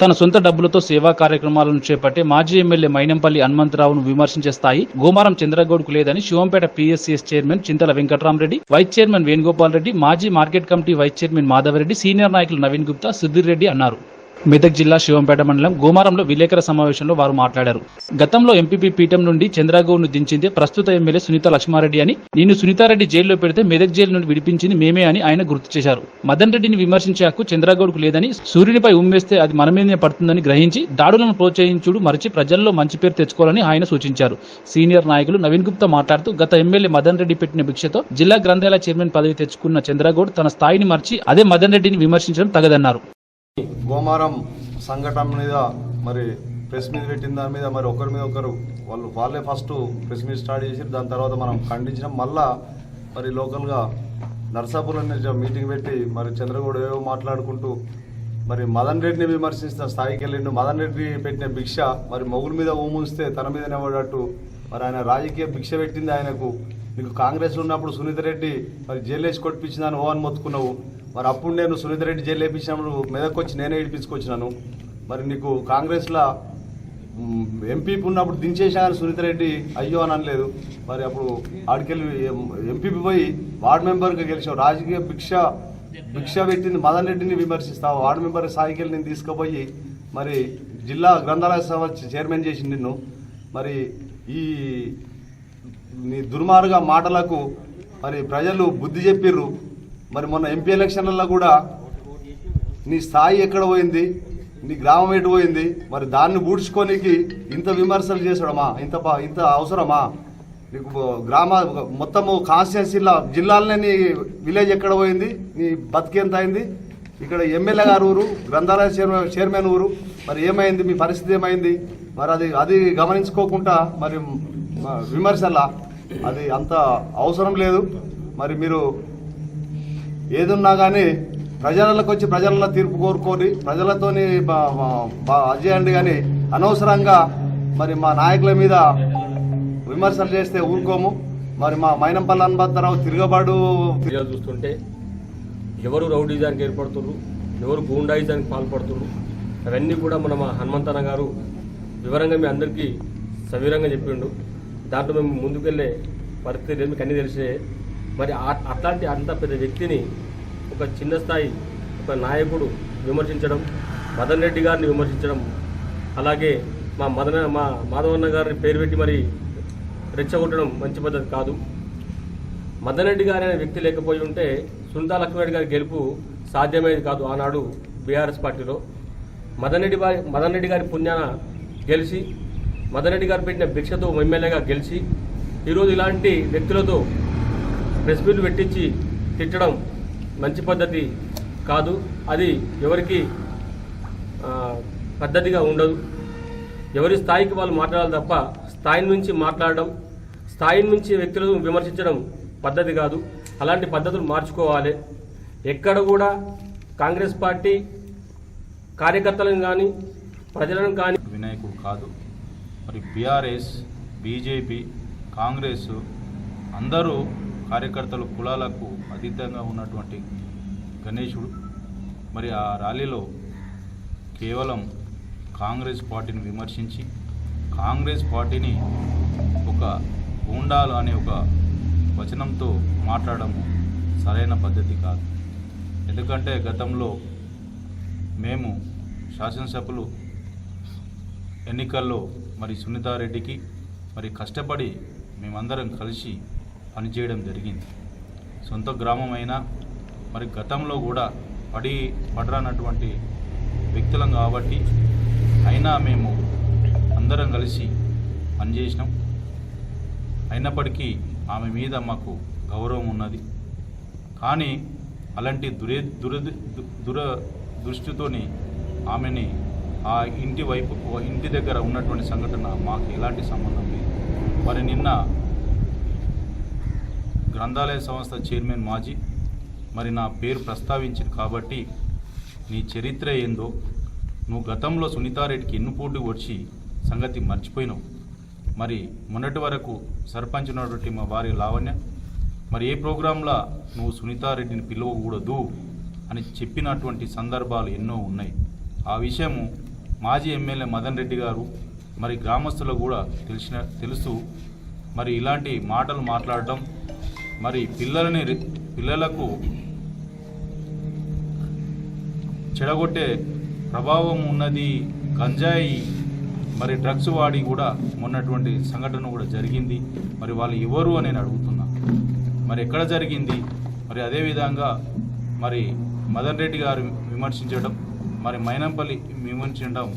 తన సొంత డబ్బులతో సేవా కార్యక్రమాలను చేపట్టే మాజీ ఎమ్మెల్యే మైనంపల్లి హనుమంతరావును విమర్శించే స్థాయి గోమారం చంద్రగౌడ్కు లేదని Shivampet PSCS chairman Chintala Venkatarama Reddy vice chairman Venugopal Reddy మాజీ market committee vice chairman Madhava Reddy senior నాయకులు నవీన్ గుప్తా సుధీర్ రెడ్డి అన్నారు. మెదక్ జిల్లా శివంపేట మండలం గోమారంలో విలేకరుల సమావేశంలో వారు మాట్లాడారు. గతంలో ఎంపీపీ పీఠం నుండి చంద్రగౌడ్ను దించింది ప్రస్తుత ఎమ్మెల్యే సునీత లక్ష్మారెడ్డి అని నేను సునీతారెడ్డి జైల్లో పెడితే మెదక్ జైలు నుండి విడిపించింది మేమే అని ఆయన గుర్తు చేశారు. మదన్ రెడ్డిని విమర్శించే హక్కు చంద్రగౌడ్కు లేదని సూర్యునిపై ఉమ్మేస్తే అది మన మీదనే పడుతుందని గ్రహించి దాడులను ప్రోత్సహించుడు మరిచి ప్రజల్లో మంచి పేరు తెచ్చుకోవాలని ఆయన సూచించారు. సీనియర్ నాయకులు నవీన్ గుప్తా మాట్లాడుతూ గత ఎమ్మెల్యే మదన్ రెడ్డి పెట్టిన భిక్షతో జిల్లా గ్రంథాలయ చైర్మన్ పదవి తెచ్చుకున్న చంద్రగౌడ్ తన స్థాయిని మర్చి అదే మదన్ రెడ్డిని విమర్శించడం తగదన్నారు. గోమారం సంఘటన మీద మరి ప్రెస్ మీద పెట్టిన దాని మీద మరి ఒకరి మీద ఒకరు వాళ్ళు వాళ్ళే ఫస్ట్ ప్రెస్ మీద స్టార్ట్ చేసి దాని తర్వాత మనం ఖండించడం మళ్ళా మరి లోకల్గా నర్సాపూర్లో మీటింగ్ పెట్టి మరి చంద్రగౌడ ఏవో మాట్లాడుకుంటూ మరి మదన్ రెడ్డిని విమర్శించిన స్థాయికి వెళ్ళిండు. మదన్ రెడ్డి పెట్టిన భిక్ష మరి మొగుల మీద ఊముస్తే తన మీదనే పడట్టు మరి ఆయన రాజకీయ భిక్ష పెట్టింది ఆయనకు. నీకు కాంగ్రెస్లో ఉన్నప్పుడు సునీత రెడ్డి మరి జైలు వేసి కొట్టించిందని ఓ అని మొత్తుకున్నావు. మరి అప్పుడు నేను సునీత రెడ్డి జైలు వేపించినప్పుడు మెదక్ వచ్చి నేనే ఇడిపించుకొచ్చినాను. మరి నీకు కాంగ్రెస్లో ఎంపీ ఉన్నప్పుడు దించేసా సునీత రెడ్డి అయ్యో అని అనలేదు. మరి అప్పుడు ఆడికెళ్ళి ఎంపీపీ పోయి వార్డు మెంబర్గా గెలిచావు. రాజకీయ భిక్ష భిక్ష పెట్టింది మదన్ రెడ్డిని విమర్శిస్తావు. వార్డు మెంబర్ స్థాయికి వెళ్ళి నేను తీసుకుపోయి మరి జిల్లా గ్రంథాలయ సభ చైర్మన్ చేసింది నిన్ను. మరి ఈ నీ దుర్మార్గ మాటలకు మరి ప్రజలు బుద్ధి చెప్పిర్రు. మరి మొన్న ఎంపీ ఎలక్షన్లలో కూడా నీ స్థాయి ఎక్కడ పోయింది? నీ గ్రామం ఎటు పోయింది? మరి దాన్ని బూడ్చుకోనికి ఇంత విమర్శలు చేసాడమా ఇంత ఇంత అవసరమా? నీకు గ్రామ మొత్తము కాన్స్టిట్యున్సీల జిల్లాలనే నీ విలేజ్ ఎక్కడ పోయింది? నీ బతికేంత అయింది? ఇక్కడ ఎమ్మెల్యే గారు ఊరు గ్రంథాలయ చైర్మన్ ఊరు మరి ఏమైంది? మీ పరిస్థితి ఏమైంది? మరి అది అది గమనించుకోకుండా మరి విమర్శల అది అంత అవసరం లేదు. మరి మీరు ఏదున్నా కానీ ప్రజలకు వచ్చి ప్రజల తీర్పు కోరుకొని ప్రజలతోని అది చేయండి కానీ అనవసరంగా మరి మా నాయకుల మీద విమర్శలు చేస్తే ఊరుకోము. మరి మా మైనంపల్లి హనుమంతరావు తిరగబాటు చూస్తుంటే ఎవరు రౌడీజానికి ఏర్పడుతున్నారు ఎవరు గూండాయిజానికి పాల్పడుతున్నారు అవన్నీ కూడా మన మా హనుమంతన్న గారు వివరంగా మీ అందరికీ సవివరంగా చెప్పిండు. దాంట్లో మేము ముందుకెళ్ళే పరిస్థితి లేదు మీకు అన్నీ తెలిసే. మరి అట్లాంటి అంత పెద్ద వ్యక్తిని ఒక చిన్న స్థాయి ఒక నాయకుడు విమర్శించడం మదన్ రెడ్డి గారిని విమర్శించడం అలాగే మా మదన మా మాధవన్న గారిని పేరు పెట్టి మరి రెచ్చగొట్టడం మంచి పద్ధతి కాదు. మదన్ రెడ్డి గారి అనే వ్యక్తి లేకపోయి ఉంటే సునీతా లక్ష్మణ్ గారి గెలుపు సాధ్యమేది కాదు ఆనాడు బీఆర్ఎస్ పార్టీలో. మదన్ రెడ్డి వారి మదన్ రెడ్డి గారి పుణ్యాన గెలిచి మదన్ రెడ్డి గారు పెట్టిన భిక్షతో ఎమ్మెల్యేగా గెలిచి ఈరోజు ఇలాంటి వ్యక్తులతో ప్రెస్ మీట్లు పెట్టించి తిట్టడం మంచి పద్ధతి కాదు. అది ఎవరికి పద్ధతిగా ఉండదు. ఎవరి స్థాయికి వాళ్ళు మాట్లాడాలి తప్ప స్థాయి నుంచి మాట్లాడడం స్థాయి నుంచి వ్యక్తులను విమర్శించడం పద్ధతి కాదు. అలాంటి పద్ధతులు మార్చుకోవాలి. ఎక్కడ కూడా కాంగ్రెస్ పార్టీ కార్యకర్తలను కానీ ప్రజలను కానీ వినాయకుడు కాదు. మరి బీఆర్ఎస్ బీజేపీ కాంగ్రెస్ అందరూ కార్యకర్తలు కులాలకు అతీతంగా ఉన్నటువంటి గణేశుడు. మరి ఆ ర్యాలీలో కేవలం కాంగ్రెస్ పార్టీని విమర్శించి కాంగ్రెస్ పార్టీని ఒక గూండాలు అనే ఒక వచనంతో మాట్లాడడం సరైన పద్ధతి కాదు. ఎందుకంటే గతంలో మేము శాసనసభ్యులు ఎన్నికల్లో మరి సునీతారెడ్డికి మరి కష్టపడి మేమందరం కలిసి పనిచేయడం జరిగింది. సొంత గ్రామం అయినా మరి గతంలో కూడా పడి పడరానటువంటి వ్యక్తులం కాబట్టి అయినా మేము అందరం కలిసి పనిచేసినాం. అయినప్పటికీ ఆమె మీద మాకు గౌరవం ఉన్నది. కానీ అలాంటి దురే దురద దుర దృష్టితోని ఆమెని ఆ ఇంటి వైపు ఇంటి దగ్గర ఉన్నటువంటి సంఘటన మాకు ఎలాంటి సంబంధం లేదు. మరి నిన్న గ్రంథాలయ సంస్థ చైర్మన్ మాజీ మరి నా పేరు ప్రస్తావించింది కాబట్టి నీ చరిత్ర ఏందో నువ్వు గతంలో సునీతారెడ్డికి ఎన్ను పోటీ వచ్చి సంగతి మర్చిపోయినావు. మరి మొన్నటి వరకు సర్పంచ్ ఉన్నటువంటి మా భార్య లావణ్య మరి ఏ ప్రోగ్రాంలో నువ్వు సునీతారెడ్డిని పిలవకూడదు? అని చెప్పినటువంటి సందర్భాలు ఎన్నో ఉన్నాయి. ఆ విషయము మాజీ ఎమ్మెల్యే మదన్ రెడ్డి గారు మరి గ్రామస్తులకు కూడా తెలిసిన తెలుసు మరి ఇలాంటి మాటలు మాట్లాడటం మరి పిల్లలని పిల్లలకు చెడగొట్టే ప్రభావం ఉన్నది గంజాయి మరి డ్రగ్స్ వాడి కూడా మొన్నటువంటి సంఘటన కూడా జరిగింది. మరి వాళ్ళు ఎవరు అని నేను అడుగుతున్నా. మరి ఎక్కడ జరిగింది? మరి అదేవిధంగా మరి మదన్ రెడ్డి గారు విమర్శించడం మరి మైనంపల్లి విమర్శించడం